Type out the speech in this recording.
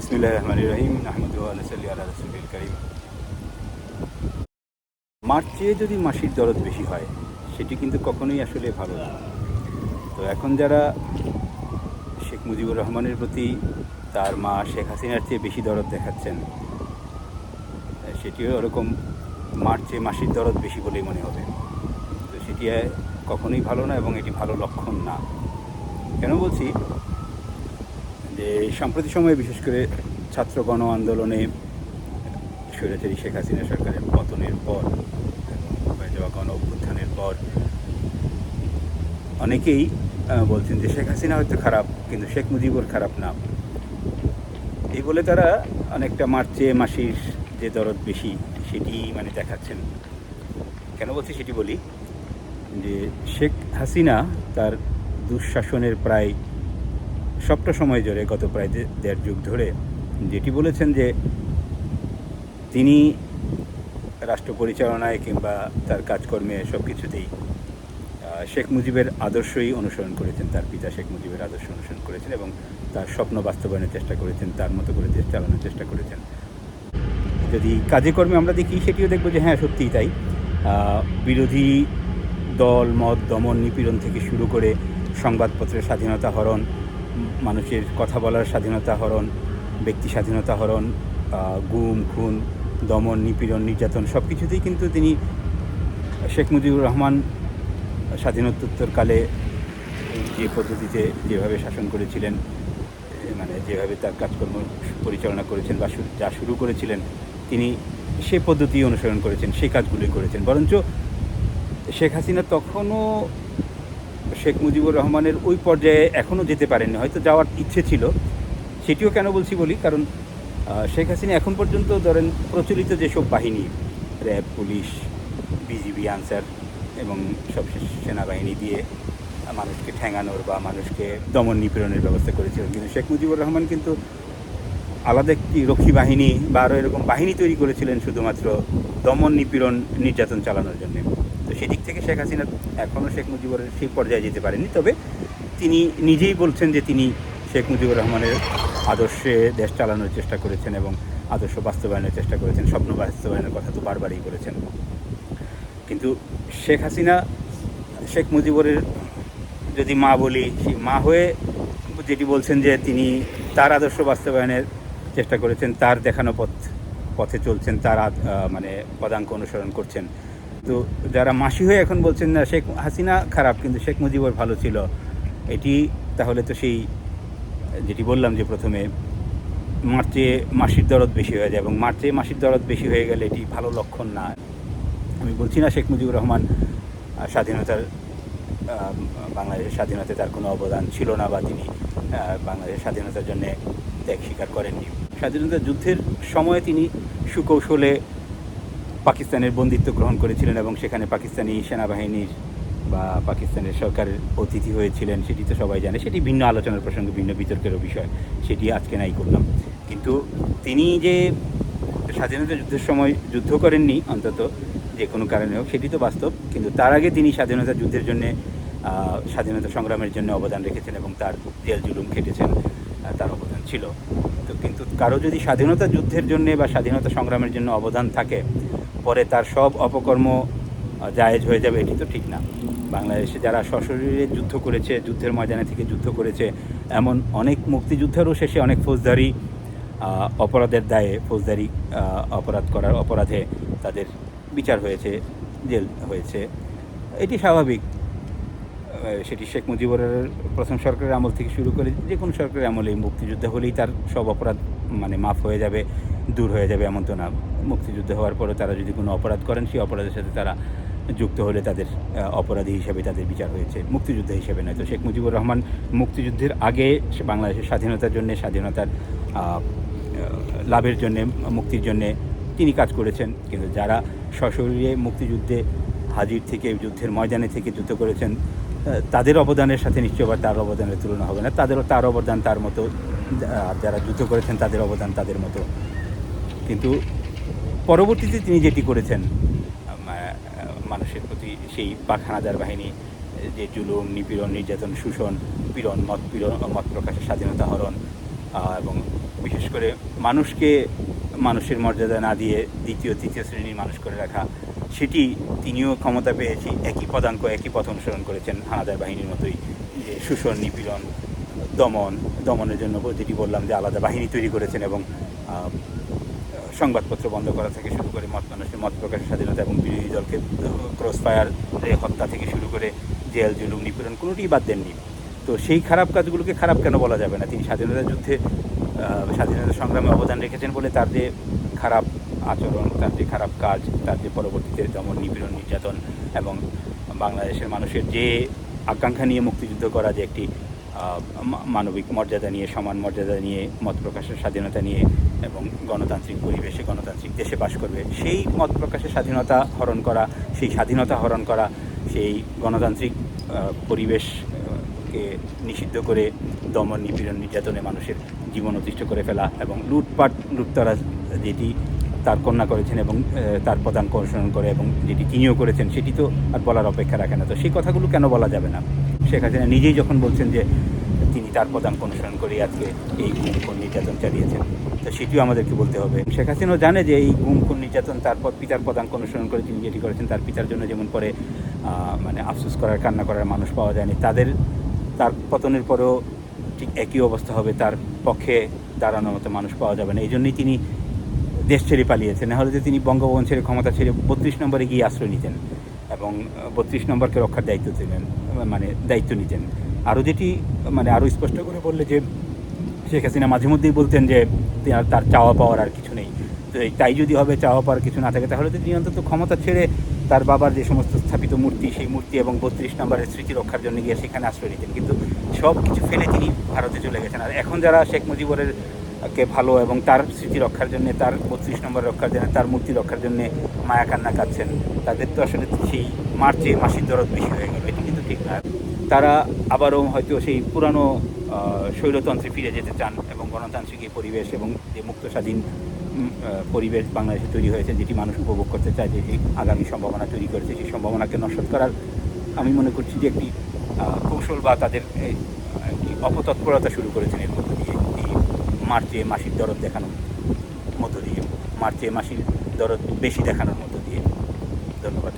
বিসমিল্লাহ রহমান রহিম রসুল করিম। মার্চে যদি মাসির দরদ বেশি হয়, সেটি কিন্তু কখনোই আসলে ভালো না। তো এখন যারা শেখ মুজিবুর রহমানের প্রতি তার মা শেখ হাসিনার চেয়ে বেশি দরদ দেখাচ্ছেন, সেটিও ওরকম মার্চে মাসির দরদ বেশি বলেই মনে হবে। তো সেটি কখনোই ভালো না এবং এটি ভালো লক্ষণ না। কেন বলছি? যে সাম্প্রতিক সময়ে বিশেষ করে ছাত্র গণ আন্দোলনে স্বৈরাচারী শেখ হাসিনা সরকারের পতনের পর যাওয়া গণ অভ্যুত্থানের পর, অনেকেই বলছেন যে শেখ হাসিনা হয়তো খারাপ, কিন্তু শেখ মুজিবুর খারাপ না। এই বলে তারা অনেকটা মার্চে মাসির যে দরদ বেশি, সেটি মানে দেখাচ্ছেন। কেন বলছি সেটি বলি? যে শেখ হাসিনা তার দুঃশাসনের প্রায় সবটা সময় জুড়ে গত প্রায় দেড় যুগ ধরে। যেটি বলেছেন যে, তিনি রাষ্ট্র পরিচালনায় কিংবা তার কাজকর্মে সব কিছুতেই শেখ মুজিবের আদর্শই অনুসরণ করেছেন, তার পিতা শেখ মুজিবের আদর্শ অনুসরণ করেছেন এবং তার স্বপ্ন বাস্তবায়নের চেষ্টা করেছেন, তার মতো করে দেশ চালানোর চেষ্টা করেছেন। যদি কাজে কর্মে আমরা দেখি, সেটিও দেখব যে হ্যাঁ সত্যিই তাই। বিরোধী দল, মত দমন নিপীড়ন থেকে শুরু করে সংবাদপত্রের স্বাধীনতা হরণ মানুষের কথা বলার স্বাধীনতা হরণ, ব্যক্তি স্বাধীনতা হরণ গুম, খুন, দমন, নিপীড়ন, নির্যাতন সব কিছুতেই কিন্তু তিনি শেখ মুজিবুর রহমান স্বাধীনোত্তরকালে যে পদ্ধতিতে যেভাবে শাসন করেছিলেন মানে যেভাবে তার কাজকর্ম পরিচালনা করেছেন বা যা শুরু করেছিলেন, তিনি সে পদ্ধতি অনুসরণ করেছেন সেই কাজগুলোই করেছেন। বরঞ্চ শেখ হাসিনা তখনও শেখ মুজিবুর রহমানের ওই পর্যায়ে এখনও যেতে পারেননি, হয়তো যাওয়ার ইচ্ছে ছিল। সেটিও কেন বলছি বলি? কারণ শেখ হাসিনা এখন পর্যন্ত ধরেন প্রচলিত যেসব বাহিনী, র্যাব, পুলিশ, বিজিবি, আনসার এবং সবশেষ সেনাবাহিনী দিয়ে মানুষকে ঠেঙানোর বা মানুষকে দমন নিপীড়নের ব্যবস্থা করেছিলেন, কিন্তু শেখ মুজিবুর রহমান কিন্তু আলাদা একটি রক্ষী বাহিনী বা আরও এরকম বাহিনী তৈরি করেছিলেন শুধুমাত্র দমন নিপীড়ন নির্যাতন চালানোর জন্য। তো সেদিক থেকে শেখ হাসিনা এখনও শেখ মুজিবুরের সেই পর্যায়ে যেতে পারেনি। তবে তিনি নিজেই বলছেন যে তিনি শেখ মুজিবুর রহমানের আদর্শে দেশ চালানোর চেষ্টা করেছেন এবং আদর্শ বাস্তবায়নের চেষ্টা করেছেন, স্বপ্ন বাস্তবায়নের কথা তো বারবারই বলেছেন। কিন্তু শেখ হাসিনা, শেখ মুজিবুরের যদি মা বলি, সেই মা হয়ে যেটি বলছেন যে তিনি তার আদর্শ বাস্তবায়নের চেষ্টা করেছেন, তার দেখানো পথ, পথে চলছেন, তার মানে পদাঙ্ক অনুসরণ করছেন তো যারা মাসি হয়ে এখন বলছেন না, শেখ হাসিনা খারাপ, কিন্তু শেখ মুজিবর ভালো ছিল। এটি তাহলে তো সেই, যেটি বললাম যে প্রথমে মার্চে মাসির দরদ বেশি হয়ে যায় এবং মার্চে মাসির দরদ বেশি হয়ে গেলে এটি ভালো লক্ষণ না। আমি বলছি না শেখ মুজিবুর রহমান স্বাধীনতার বাংলাদেশের স্বাধীনতায় তার কোনো অবদান ছিল না বা তিনি বাংলাদেশের স্বাধীনতার জন্য ত্যাগ স্বীকার করেননি। স্বাধীনতা যুদ্ধের সময়ে তিনি সুকৌশলে পাকিস্তানের বন্দিত্ব গ্রহণ করেছিলেন এবং সেখানে পাকিস্তানি সেনাবাহিনীর বা পাকিস্তানের সরকারের অতিথি হয়েছিলেন, সেটি তো সবাই জানে। সেটি ভিন্ন আলোচনার প্রসঙ্গ, ভিন্ন বিতর্কেরও বিষয়। সেটি আজকে নাই করলাম। কিন্তু তিনি যে স্বাধীনতা যুদ্ধের সময় যুদ্ধ করেননি, অন্তত যে কোনো কারণে হোক, সেটি তো বাস্তব। কিন্তু তার আগে তিনি স্বাধীনতা যুদ্ধের জন্য স্বাধীনতা সংগ্রামের জন্য অবদান রেখেছেন এবং তার জেল জুলুম খেটেছেন তার অবদান ছিল। তো কিন্তু কারও যদি স্বাধীনতা যুদ্ধের জন্য বা স্বাধীনতা সংগ্রামের জন্য অবদান থাকে পরে তার সব অপকর্ম জায়েজ হয়ে যাবে, এটি তো ঠিক না। বাংলাদেশে যারা সশরীরে যুদ্ধ করেছে, যুদ্ধের ময়দানে থেকে যুদ্ধ করেছে, এমন অনেক মুক্তিযুদ্ধেরও শেষে অনেক ফৌজদারি অপরাধের দায়ে ফৌজদারি অপরাধ করার অপরাধে তাদের বিচার হয়েছে, জেল হয়েছে। এটি স্বাভাবিক। সেটি শেখ মুজিবুরের প্রথম সরকারের আমল থেকে শুরু করে যে কোনো সরকারের আমলে মুক্তিযুদ্ধ হলেই তার সব অপরাধ মানে মাফ হয়ে যাবে। দূর হয়ে যাবে এমন তো না। মুক্তিযুদ্ধ হওয়ার পরে তারা যদি কোনো অপরাধ করেন, সেই অপরাধের সাথে তারা যুক্ত হলে তাদের অপরাধী হিসেবে তাদের বিচার হয়েছে, মুক্তিযুদ্ধ হিসেবে নয়। তো শেখ মুজিবুর রহমান মুক্তিযুদ্ধের আগে সে বাংলাদেশের স্বাধীনতার জন্য, স্বাধীনতার লাভের জন্যে, মুক্তির জন্যে তিনি কাজ করেছেন। কিন্তু যারা সশরীরে মুক্তিযুদ্ধে হাজির থেকে, যুদ্ধের ময়দানে থেকে যুদ্ধ করেছেন তাদের অবদানের সাথে নিশ্চয় বা তার অবদানের তুলনা হবে না। তাদেরও তার অবদান তার মতো যারা যুদ্ধ করেছেন, তাদের অবদান তাদের মতো কিন্তু পরবর্তীতে তিনি যেটি করেছেন মানুষের প্রতি সেই পাখানাদার বাহিনী, যে জুলুম, নিপীড়ন, নির্যাতন, শোষণ, পীড়ন, মত পীড়ন মত প্রকাশের স্বাধীনতা হরণ এবং বিশেষ করে মানুষকে মানুষের মর্যাদা না দিয়ে দ্বিতীয়, তৃতীয় শ্রেণির মানুষ করে রাখা, সেটি তিনিও ক্ষমতা পেয়েছি, একই পদাঙ্ক, একই পথ অনুসরণ করেছেন হানাদার বাহিনীর মতোই, যে শোষণ, নিপীড়ন, দমন, দমনের জন্য যেটি বললাম যে আলাদা বাহিনী তৈরি করেছেন এবং সংবাদপত্র বন্ধ করা থেকে শুরু করে মত মানুষের মত প্রকাশের স্বাধীনতা এবং বিরোধী দলকে ক্রস ফায়ার হত্যা থেকে শুরু করে জেল, জুলুম, নিপীড়ন কোনোটিই বাদ দেননি। তো সেই খারাপ কাজগুলোকে খারাপ কেন বলা যাবে না? তিনি স্বাধীনতা যুদ্ধে স্বাধীনতা সংগ্রামে অবদান রেখেছেন বলে তার যে খারাপ আচরণ, তার যে খারাপ কাজ, তার যে পরবর্তীতে যেমন নিপীড়ন, নির্যাতন এবং বাংলাদেশের মানুষের যে আকাঙ্ক্ষা নিয়ে মুক্তিযুদ্ধ করা যে একটি মানবিক মর্যাদা নিয়ে সমান মর্যাদা নিয়ে মত প্রকাশের স্বাধীনতা নিয়ে এবং গণতান্ত্রিক পরিবেশে গণতান্ত্রিক দেশে বাস করবে সেই মত প্রকাশের স্বাধীনতা হরণ করা সেই স্বাধীনতা হরণ করা সেই গণতান্ত্রিক আহ, পরিবেশ আহ, কে নিষিদ্ধ করে দমন নিপীড়ন নির্যাতনে মানুষের জীবন অতিষ্ঠ করে ফেলা এবং লুটপাট লুটতরা যেটি তার কন্যা করেছেন এবং তার পদাঙ্ক অনুসরণ করে এবং যেটি তিনিও করেছেন সেটি তো আর বলার অপেক্ষা রাখে না। তো সেই কথাগুলো কেন বলা যাবে না? শেখ হাসিনা নিজেই যখন বলছেন যে তিনি তার পদাঙ্ক অনুসরণ করে আজকে এই গুম খুন নির্যাতন চালিয়েছেন, তো সেটিও আমাদেরকে বলতে হবে। শেখ হাসিনাও জানে যে এই গুম খুন নির্যাতন তারপর পিতার পদাঙ্ক অনুসরণ করে তিনি যেটি করেছেন, তার পিতার জন্য যেমন পরে মানে আফসোস করার, কান্না করার মানুষ পাওয়া যায়নি, তাদের, তার পতনের পরেও ঠিক একই অবস্থা হবে, তার পক্ষে দাঁড়ানোর মতো মানুষ পাওয়া যাবে না। এই জন্যই তিনি দেশ ছেড়ে পালিয়েছেন। নাহলে যে তিনি বঙ্গভবন ছেড়ে ক্ষমতা ছেড়ে বত্রিশ নম্বরে গিয়ে আশ্রয় নিতেন এবং বত্রিশ নম্বরকে রক্ষার দায়িত্ব ছিলেন মানে দায়িত্ব নিতেন। আরও যেটি মানে আরও স্পষ্ট করে বললে যে, শেখ হাসিনা মাঝে মধ্যেই বলতেন যে তার- চাওয়া পাওয়ার আর কিছু নেই। তো এই তাই যদি হবে, চাওয়া পাওয়ার কিছু না থাকে, তাহলে তো তিনি অন্তত ক্ষমতা ছেড়ে তার বাবার যে সমস্ত স্থাপিত মূর্তি, সেই মূর্তি এবং বত্রিশ নম্বরের স্মৃতি রক্ষার জন্য গিয়ে সেখানে আশ্রয় নিতেন। কিন্তু সব কিছু ফেলে তিনি ভারতে চলে গেছেন। আর এখন যারা শেখ মুজিবুরের কে ভালো এবং তার স্মৃতি রক্ষার জন্য, তার বত্রিশ নম্বর রক্ষার জন্য, তার মূর্তি রক্ষার জন্য মায়া কান্না কাঁদছেন, তাদের তো আসলে সেই মার্চে মাসির দরদ বেশি হয়ে গেল। ঠিক না। তারা আবারও হয়তো সেই পুরানো শৈলতন্ত্রে ফিরে যেতে চান এবং গণতান্ত্রিক এই পরিবেশ এবং যে মুক্ত স্বাধীন পরিবেশ বাংলাদেশে তৈরি হয়েছে, যেটি মানুষ উপভোগ করতে চায়, যে আগামী সম্ভাবনা তৈরি করেছে, সেই সম্ভাবনাকে নস্বাত করার আমি মনে করছি যে একটি কৌশল বা তাদের একটি অপতৎপরতা শুরু করেছেন এর মধ্য দিয়ে এই মার্চে মাসির দরদ দেখানোর মধ্য দিয়ে, মার্চে মাসির দরদ বেশি দেখানোর মধ্য দিয়ে। ধন্যবাদ।